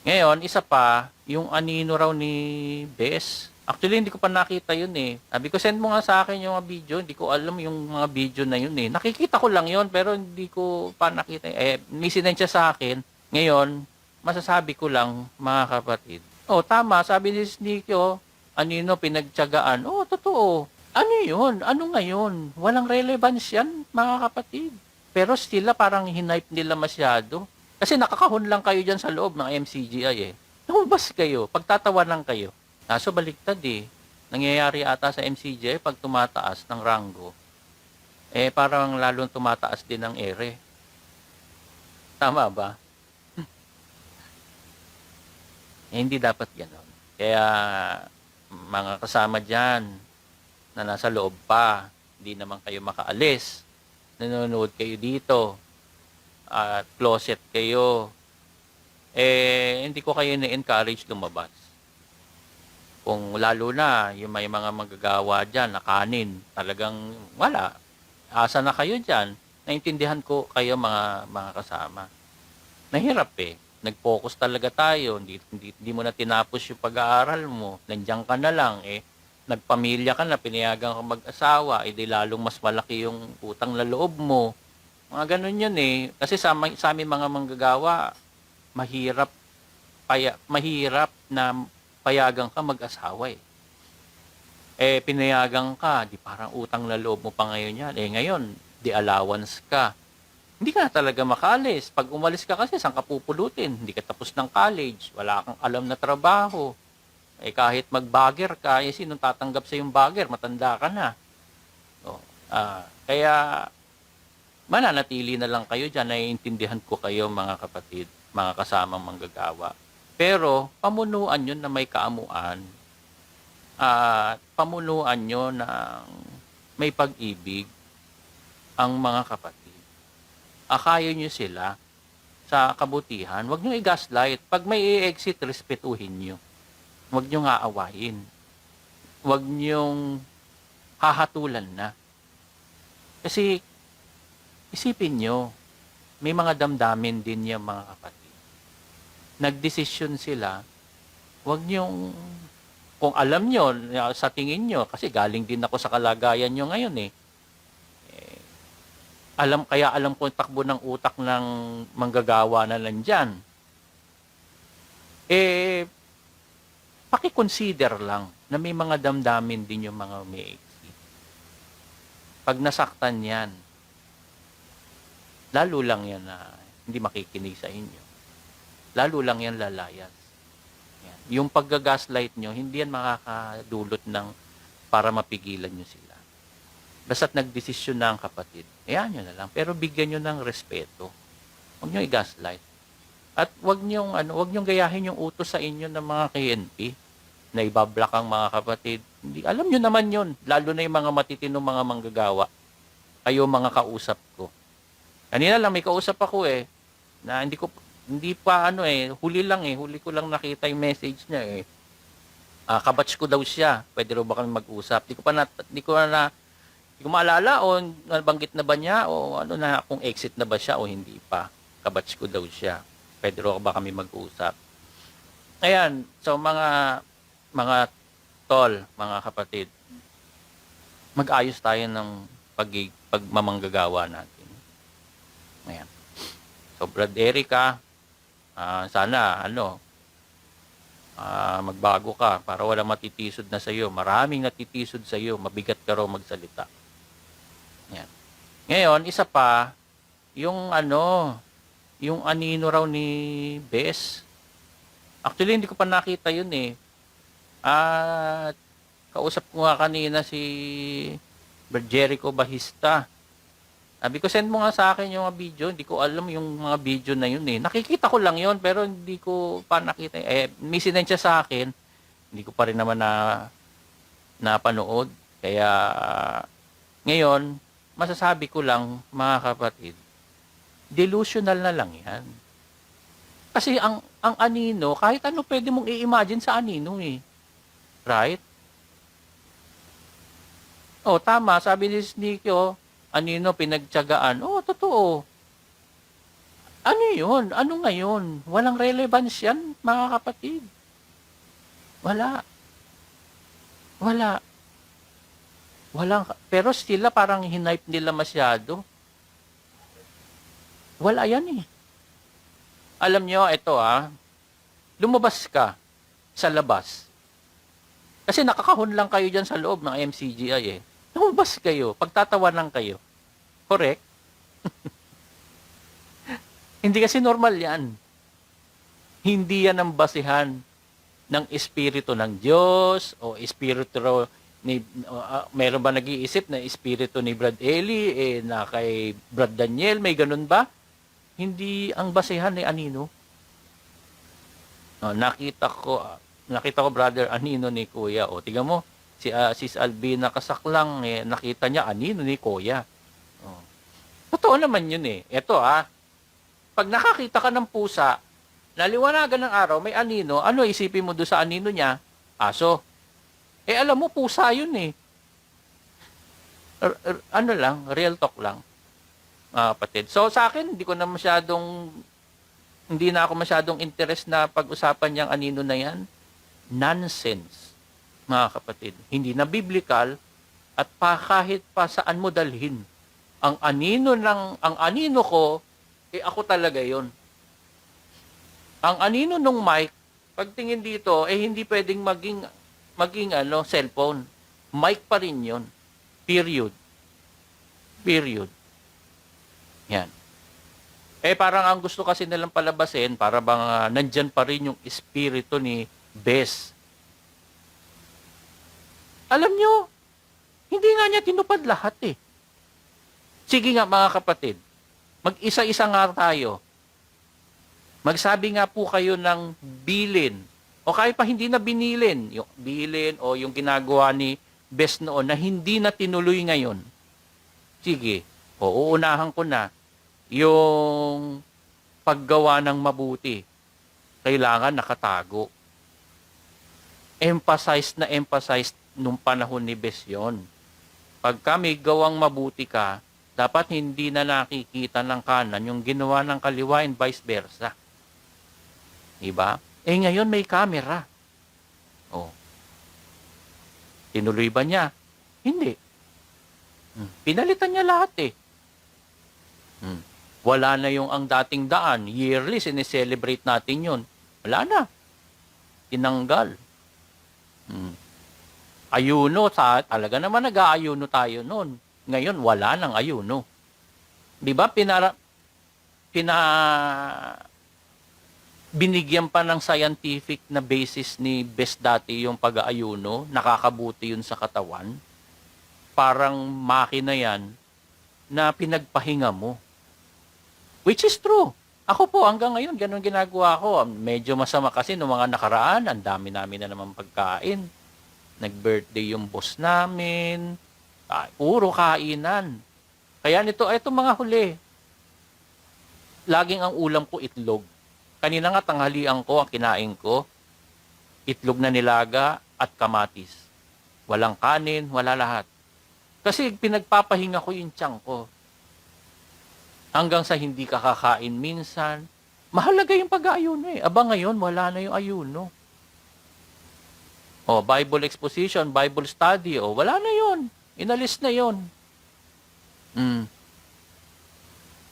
Ngayon, isa pa, yung anino raw ni Bes. Actually, hindi ko pa nakita yun eh. Sabi ko, send mo nga sa akin yung mga video. Hindi ko alam yung mga video na yun eh. Nakikita ko lang yun, pero hindi ko pa nakita. Eh, may siya sa akin. Ngayon, masasabi ko lang, mga kapatid. Oh, tama. Sabi ni Sneaky, anino, pinagtyagaan. Oh, totoo. Ano yun? Ano ngayon? Walang relevance yan, mga kapatid. Pero still, parang hinipe nila masyado. Kasi nakakahon lang kayo dyan sa loob ng MCGI eh. Lumabas kayo, pagtatawanan kayo. Kaso baliktad eh. Nangyayari ata sa MCGI pag tumataas ng rango, eh parang lalong tumataas din ang ere. Tama ba? eh, hindi dapat ganon. Kaya mga kasama dyan na nasa loob pa, hindi naman kayo makaalis. Nanonood kayo dito at closet kayo, eh, hindi ko kayo na-encourage lumabas. Kung lalo na, yung may mga magagawa dyan na kanin, talagang wala. Asa na kayo dyan? Naintindihan ko kayo mga, mga kasama. Nahirap eh. Nag-focus talaga tayo. Hindi, hindi, hindi mo na tinapos yung pag-aaral mo. Nandiyan ka na lang eh. Nagpamilya ka na, pinayagan ka mag-asawa, eh di lalong mas malaki yung utang na loob mo mga ganun yun eh. Kasi sa, sa aming mga manggagawa, mahirap, paya, mahirap na payagan ka mag-asawa eh. Eh, pinayagan ka, di parang utang na loob mo pa ngayon yan. Eh, ngayon, di allowance ka. Hindi ka talaga makalis. Pag umalis ka kasi, saan ka pupulutin? Hindi ka tapos ng college. Wala kang alam na trabaho. Eh, kahit mag-bagger ka, eh, sinong tatanggap sa yung bagger? Matanda ka na. Oh, ah, kaya, mananatili na lang kayo dyan. Naiintindihan ko kayo mga kapatid, mga kasamang manggagawa. Pero pamunuan nyo na may kaamuan at pamunuan nyo ng may pag-ibig ang mga kapatid. Akayo nyo sila sa kabutihan. Huwag nyo i-gaslight. Pag may i-exit, respetuhin nyo. Huwag nyo nga awayin. Huwag nyo hahatulan na. Kasi isipin nyo, may mga damdamin din yung mga kapatid. Nagdesisyon sila, wag nyong, kung alam nyo, sa tingin nyo, kasi galing din ako sa kalagayan nyo ngayon eh, eh, alam, kaya alam ko takbo ng utak ng manggagawa na nandyan. Eh, pakiconsider lang na may mga damdamin din yung mga may Pag nasaktan yan, lalo lang yan na hindi makikinig sa inyo. Lalo lang yan lalayas. Yan. Yung paggagaslight nyo, hindi yan makakadulot ng para mapigilan nyo sila. Basta't nagdesisyon na ang kapatid, ayan nyo na lang. Pero bigyan nyo ng respeto. Huwag nyo i-gaslight. At huwag nyo, ano, huwag nyo gayahin yung utos sa inyo ng mga KNP na ibablock ang mga kapatid. Hindi, alam nyo naman yun. Lalo na yung mga matitinong mga manggagawa. Kayo mga kausap. Kanina lang may kausap ako eh na hindi ko hindi pa ano eh huli lang eh huli ko lang nakita yung message niya eh. Ah, kabatch ko daw siya. Pwede raw ba kami mag-usap? Di ko pa na, di ko na di ko maalala o nabanggit na ba niya o ano na kung exit na ba siya o hindi pa. Kabatch ko daw siya. Pwede raw ba kami mag-usap? Ayan, so mga mga tol, mga kapatid, mag-ayos tayo ng pag pagmamanggagawa natin. Ayan. So, Brad Erica, ah, sana, ano, ah, magbago ka para wala matitisod na sa iyo. Maraming natitisod sa iyo, mabigat ka raw magsalita. Ayan. Ngayon, isa pa, yung ano, yung anino raw ni Bes. Actually, hindi ko pa nakita yun eh. At kausap ko nga kanina si Jericho Bahista. Sabi ko, send mo nga sa akin yung mga video. Hindi ko alam yung mga video na yun eh. Nakikita ko lang yun, pero hindi ko pa nakita. Eh, may sinend siya sa akin. Hindi ko pa rin naman na napanood. Kaya, ngayon, masasabi ko lang, mga kapatid, delusional na lang yan. Kasi ang ang anino, kahit ano pwede mong i-imagine sa anino eh. Right? Oh, tama. Sabi ni Sneaky, oh, anino, pinagtyagaan. Oh, totoo. Ano yun? Ano ngayon? Walang relevance yan, mga kapatid. Wala. Wala. Walang, pero sila parang hinipe nila masyado. Wala yan eh. Alam nyo, ito ah, lumabas ka sa labas. Kasi nakakahon lang kayo dyan sa loob ng MCGI eh. Lumabas kayo, pagtatawanan kayo. Correct? Hindi kasi normal yan. Hindi yan ang basihan ng espiritu ng Diyos o espiritu ni uh, meron ba nag-iisip na espiritu ni Brad Eli eh na kay Brad Daniel may ganun ba? Hindi ang basehan ni Anino. Oh, nakita ko ah, nakita ko brother Anino ni Kuya. O tiga mo si ah, Sis Albina kasaklang eh, nakita niya Anino ni Kuya. Oh. Totoo naman yun eh. Ito ah, pag nakakita ka ng pusa, naliwanagan ng araw, may anino, ano isipin mo doon sa anino niya? Aso. Eh alam mo, pusa yun eh. R- r- ano lang, real talk lang. Mga kapatid. So sa akin, hindi ko na masyadong, hindi na ako masyadong interest na pag-usapan yung anino na yan. Nonsense, mga kapatid. Hindi na biblical at pa kahit pa saan mo dalhin. Ang anino ng, ang anino ko, eh ako talaga yon. Ang anino nung mic, pagtingin dito, eh hindi pwedeng maging, maging ano, cellphone. Mic pa rin yon. Period. Period. Yan. Eh parang ang gusto kasi nilang palabasin, para bang ah, nandyan pa rin yung espiritu ni Bes. Alam nyo, hindi nga niya tinupad lahat eh. Sige nga mga kapatid, mag-isa-isa nga tayo. Magsabi nga po kayo ng bilin. O kahit pa hindi na binilin, yung bilin o yung ginagawa ni Best noon na hindi na tinuloy ngayon. Sige, o uunahan ko na yung paggawa ng mabuti. Kailangan nakatago. Emphasized na emphasized nung panahon ni Bes yon. Pag kami gawang mabuti ka, dapat hindi na nakikita ng kanan yung ginawa ng kaliwa and vice versa. Diba? Eh ngayon may camera. Oh. Tinuloy ba niya? Hindi. Hmm. Pinalitan niya lahat eh. Hmm. Wala na yung ang dating daan. Yearly, sineselebrate natin yun. Wala na. Tinanggal. Hmm. Ayuno, sa, talaga naman nag-aayuno tayo noon. Ngayon, wala nang ayuno. Di ba? Pinara, pina, binigyan pa ng scientific na basis ni Best dati yung pag-aayuno, nakakabuti yun sa katawan. Parang makina yan na pinagpahinga mo. Which is true. Ako po hanggang ngayon, ganun ginagawa ko. Medyo masama kasi noong mga nakaraan, ang dami namin na naman pagkain. Nag-birthday yung boss namin. Ah, puro kainan. Kaya nito, ito mga huli. Laging ang ulam ko itlog. Kanina nga tanghalian ko, ang kinain ko, itlog na nilaga at kamatis. Walang kanin, wala lahat. Kasi pinagpapahinga ko yung tiyan ko. Hanggang sa hindi ka kakain minsan. Mahalaga yung pag-aayuno eh. Aba ngayon, wala na yung ayuno. O, Bible exposition, Bible study, o, wala na yon Inalis na yon Mm.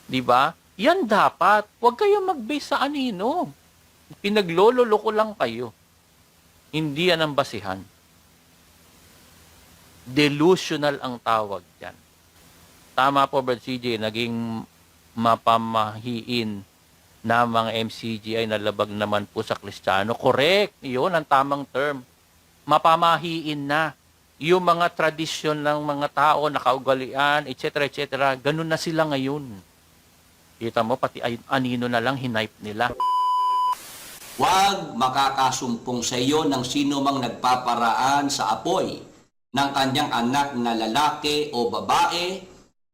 Di ba? Yan dapat. Huwag kayo mag-base sa anino. Pinaglololo ko lang kayo. Hindi yan ang basihan. Delusional ang tawag dyan. Tama po, Brad CJ, naging mapamahiin na mga MCGI na labag naman po sa Kristiyano. Correct. Yun ang tamang term. Mapamahiin na yung mga tradisyon ng mga tao, nakaugalian, etc., etc., ganun na sila ngayon. Kita mo, pati anino na lang hinipe nila. Huwag makakasumpong sa iyo ng sino mang nagpaparaan sa apoy ng kanyang anak na lalaki o babae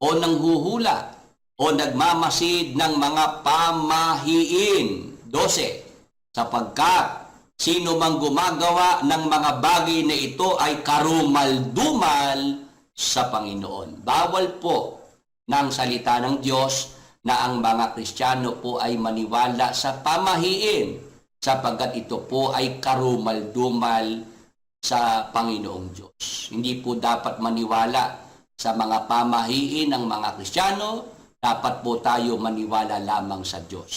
o nanghuhula o nagmamasid ng mga pamahiin. 12. Sapagkat sino mang gumagawa ng mga bagay na ito ay karumaldumal sa Panginoon. Bawal po ng salita ng Diyos na ang mga Kristiyano po ay maniwala sa pamahiin sapagkat ito po ay karumal-dumal sa Panginoong Diyos. Hindi po dapat maniwala sa mga pamahiin ng mga Kristiyano, dapat po tayo maniwala lamang sa Diyos.